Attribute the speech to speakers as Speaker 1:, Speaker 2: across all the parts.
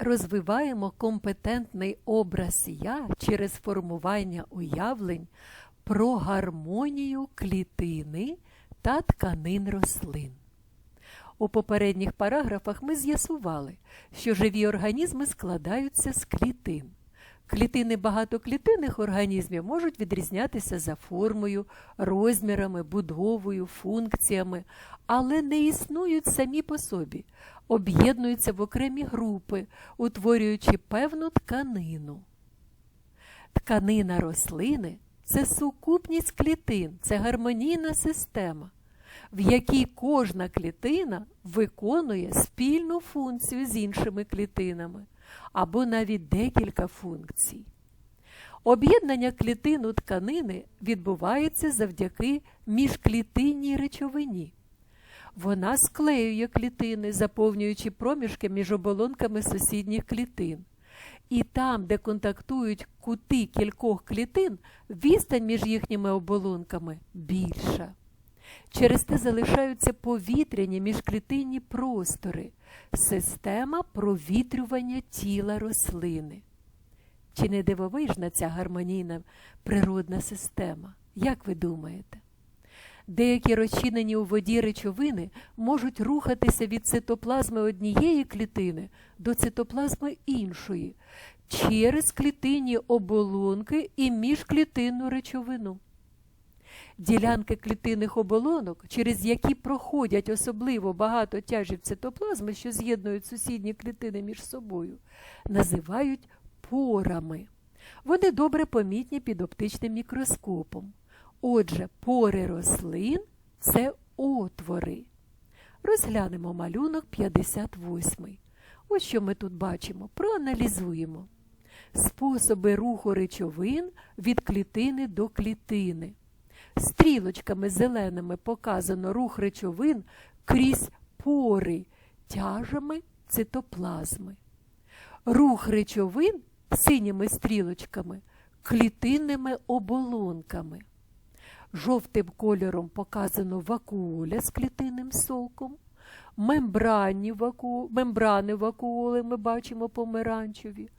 Speaker 1: розвиваємо компетентний образ я через формування уявлень про гармонію клітини та тканин рослин. У попередніх параграфах ми з'ясували, що живі організми складаються з клітин. Клітини багатоклітинних організмів можуть відрізнятися за формою, розмірами, будовою, функціями, але не існують самі по собі, об'єднуються в окремі групи, утворюючи певну тканину. Тканина рослини це сукупність клітин, це гармонійна система, в якій кожна клітина виконує спільну функцію з іншими клітинами або навіть декілька функцій. Об'єднання клітин у тканини відбувається завдяки міжклітинній речовині. Вона склеює клітини, заповнюючи проміжки між оболонками сусідніх клітин. І там, де контактують кути кількох клітин, відстань між їхніми оболонками більша. Через те залишаються повітряні міжклітинні простори, система провітрювання тіла рослини. Чи не дивовижна ця гармонійна природна система? Як ви думаєте? Деякі розчинені у воді речовини можуть рухатися від цитоплазми однієї клітини до цитоплазми іншої через клітинні оболонки і міжклітинну речовину. Ділянки клітинних оболонок, через які проходять особливо багато тяжів цитоплазми, що з'єднують сусідні клітини між собою, називають порами. Вони добре помітні під оптичним мікроскопом. Отже, пори рослин це отвори. Розглянемо малюнок 58. Ось що ми тут бачимо. Проаналізуємо. Способи руху речовин від клітини до клітини. Стрілочками зеленими показано рух речовин крізь пори тяжами цитоплазми. Рух речовин синіми стрілочками клітинними оболонками. Жовтим кольором показано вакуоля з клітинним соком, мембранні ваку... мембрани вакуоли ми бачимо помаранчеві.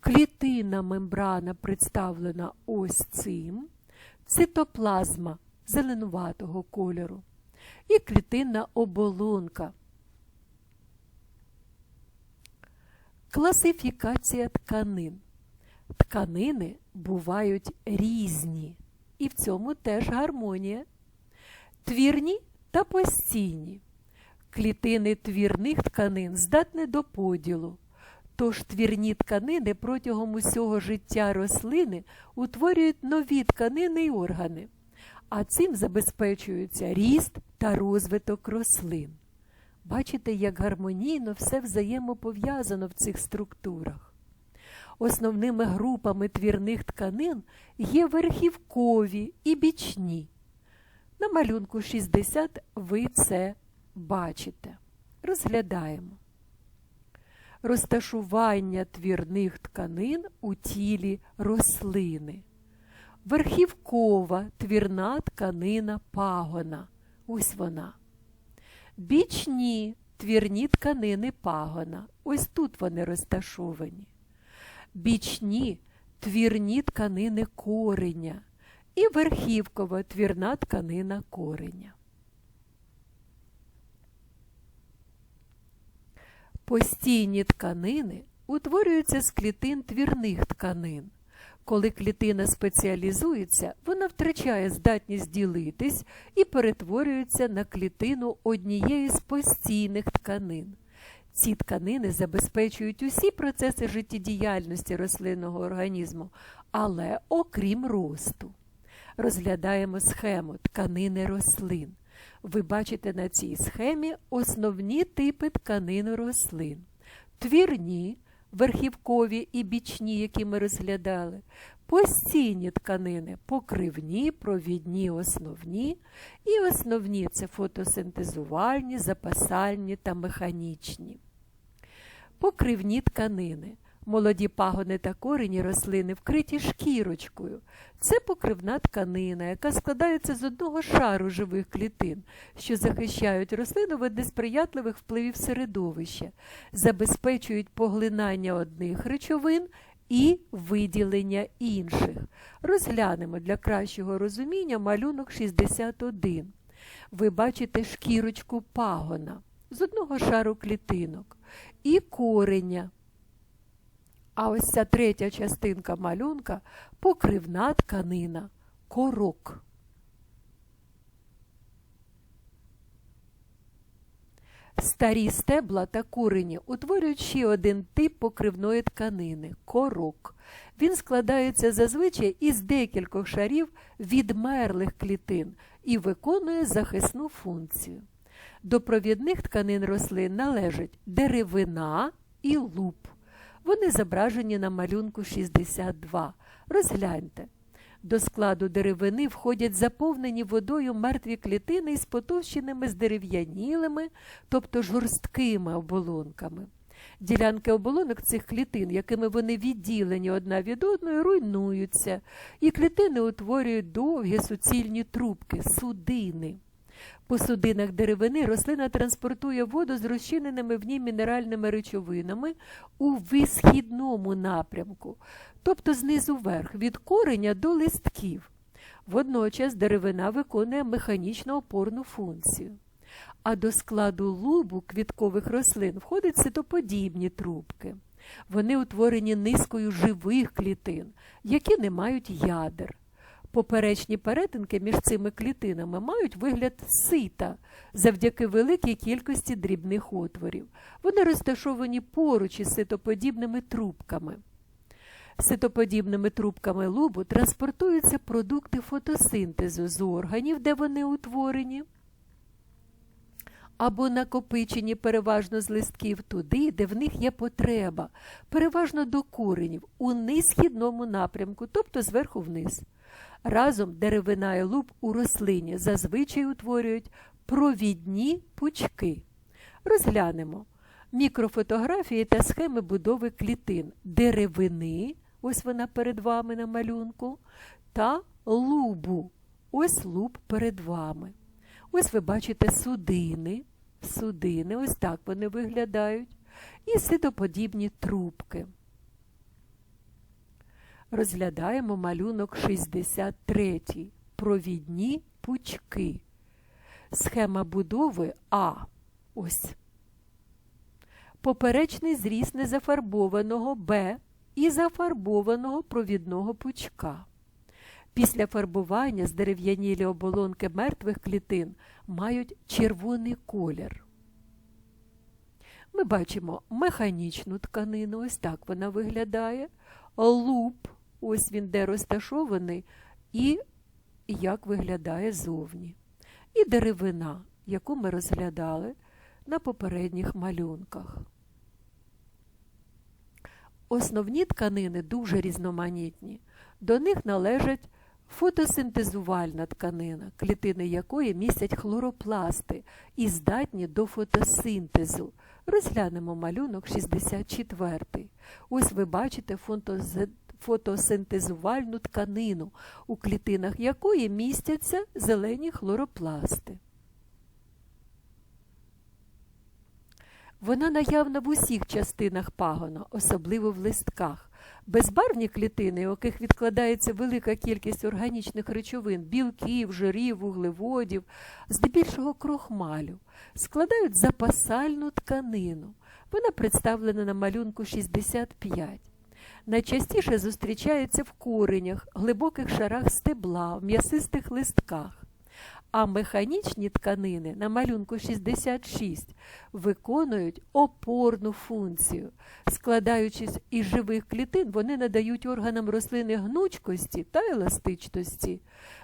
Speaker 1: Клітинна мембрана представлена ось цим, цитоплазма зеленуватого кольору і клітинна оболонка. Класифікація тканин. Тканини бувають різні, і в цьому теж гармонія. Твірні та постійні. Клітини твірних тканин здатні до поділу. Тож твірні тканини протягом усього життя рослини утворюють нові тканини й органи, а цим забезпечується ріст та розвиток рослин. Бачите, як гармонійно все взаємопов'язано в цих структурах. Основними групами твірних тканин є верхівкові і бічні. На малюнку 60 ви це бачите. Розглядаємо. Розташування твірних тканин у тілі рослини. Верхівкова твірна тканина пагона. Ось вона. Бічні твірні тканини пагона. Ось тут вони розташовані. Бічні твірні тканини кореня і верхівкова твірна тканина кореня. Постійні тканини утворюються з клітин твірних тканин. Коли клітина спеціалізується, вона втрачає здатність ділитись і перетворюється на клітину однієї з постійних тканин. Ці тканини забезпечують усі процеси життєдіяльності рослинного організму, але окрім росту. Розглядаємо схему тканини рослин. Ви бачите на цій схемі основні типи тканин рослин. Твірні, верхівкові і бічні, які ми розглядали, постійні тканини покривні, провідні, основні, і основні це фотосинтезувальні, запасальні та механічні. Покривні тканини Молоді пагони та корені рослини вкриті шкірочкою. Це покривна тканина, яка складається з одного шару живих клітин, що захищають рослину від несприятливих впливів середовища, забезпечують поглинання одних речовин і виділення інших. Розглянемо для кращого розуміння малюнок 61. Ви бачите шкірочку пагона з одного шару клітинок і кореня. А ось ця третя частинка малюнка покривна тканина, корок. Старі стебла та курені утворюють ще один тип покривної тканини корок. Він складається зазвичай із декількох шарів відмерлих клітин і виконує захисну функцію. До провідних тканин рослин належать деревина і луп. Вони зображені на малюнку 62. Розгляньте. До складу деревини входять заповнені водою мертві клітини із потовщеними здерев'янілими, тобто жорсткими оболонками. Ділянки оболонок цих клітин, якими вони відділені одна від одної, руйнуються, і клітини утворюють довгі суцільні трубки, судини. По судинах деревини рослина транспортує воду з розчиненими в ній мінеральними речовинами у висхідному напрямку, тобто знизу вверх, від кореня до листків. Водночас деревина виконує механічно опорну функцію. А до складу лубу квіткових рослин входять ситоподібні трубки. Вони утворені низкою живих клітин, які не мають ядер. Поперечні перетинки між цими клітинами мають вигляд сита завдяки великій кількості дрібних отворів. Вони розташовані поруч із ситоподібними трубками. Ситоподібними трубками лубу транспортуються продукти фотосинтезу з органів, де вони утворені, або накопичені переважно з листків туди, де в них є потреба, переважно до коренів, у низхідному напрямку, тобто зверху вниз. Разом деревина і луб у рослині зазвичай утворюють провідні пучки. Розглянемо мікрофотографії та схеми будови клітин деревини, ось вона перед вами на малюнку, та лубу, ось луб перед вами. Ось ви бачите судини, судини, ось так вони виглядають, і ситоподібні трубки. Розглядаємо малюнок 63. Провідні пучки. Схема будови А. Ось. Поперечний зріст незафарбованого Б і зафарбованого провідного пучка. Після фарбування здерев'янілі оболонки мертвих клітин мають червоний колір. Ми бачимо механічну тканину, ось так вона виглядає, луп, ось він де розташований, і як виглядає зовні. І деревина, яку ми розглядали на попередніх малюнках. Основні тканини дуже різноманітні. До них належать фотосинтезувальна тканина, клітини якої містять хлоропласти і здатні до фотосинтезу. Розглянемо малюнок 64. Ось ви бачите фотосинтезувальну тканину, у клітинах якої містяться зелені хлоропласти. Вона наявна в усіх частинах пагона, особливо в листках. Безбарвні клітини, у яких відкладається велика кількість органічних речовин, білків, жирів, вуглеводів, здебільшого крохмалю, складають запасальну тканину. Вона представлена на малюнку 65. Найчастіше зустрічається в коренях, глибоких шарах стебла, в м'ясистих листках. А механічні тканини на малюнку 66 виконують опорну функцію. Складаючись із живих клітин, вони надають органам рослини гнучкості та еластичності.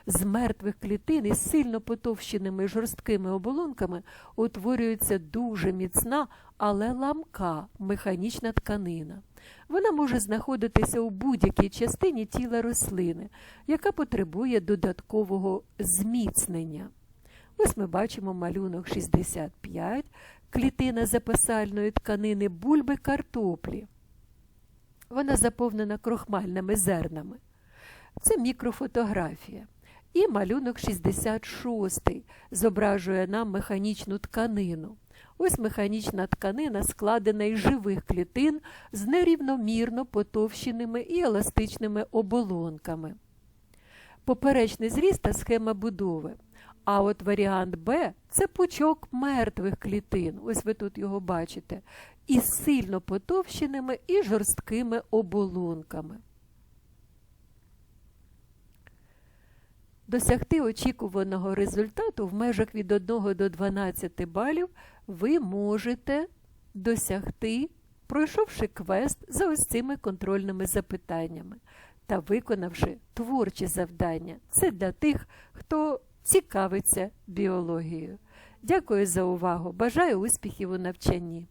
Speaker 1: З мертвих клітин із сильно потовщеними жорсткими оболонками утворюється дуже міцна, але ламка механічна тканина. Вона може знаходитися у будь-якій частині тіла рослини, яка потребує додаткового зміцнення. Ось ми бачимо малюнок 65, клітина записальної тканини бульби картоплі. Вона заповнена крохмальними зернами. Це мікрофотографія. І малюнок 66 зображує нам механічну тканину. Ось механічна тканина складена із живих клітин з нерівномірно потовщеними і еластичними оболонками. Поперечний зріст та схема будови. А от варіант Б це пучок мертвих клітин. Ось ви тут його бачите, із сильно потовщеними і жорсткими оболонками. Досягти очікуваного результату в межах від 1 до 12 балів ви можете досягти, пройшовши квест за ось цими контрольними запитаннями та виконавши творчі завдання. Це для тих, хто цікавиться біологією. Дякую за увагу! Бажаю успіхів у навчанні!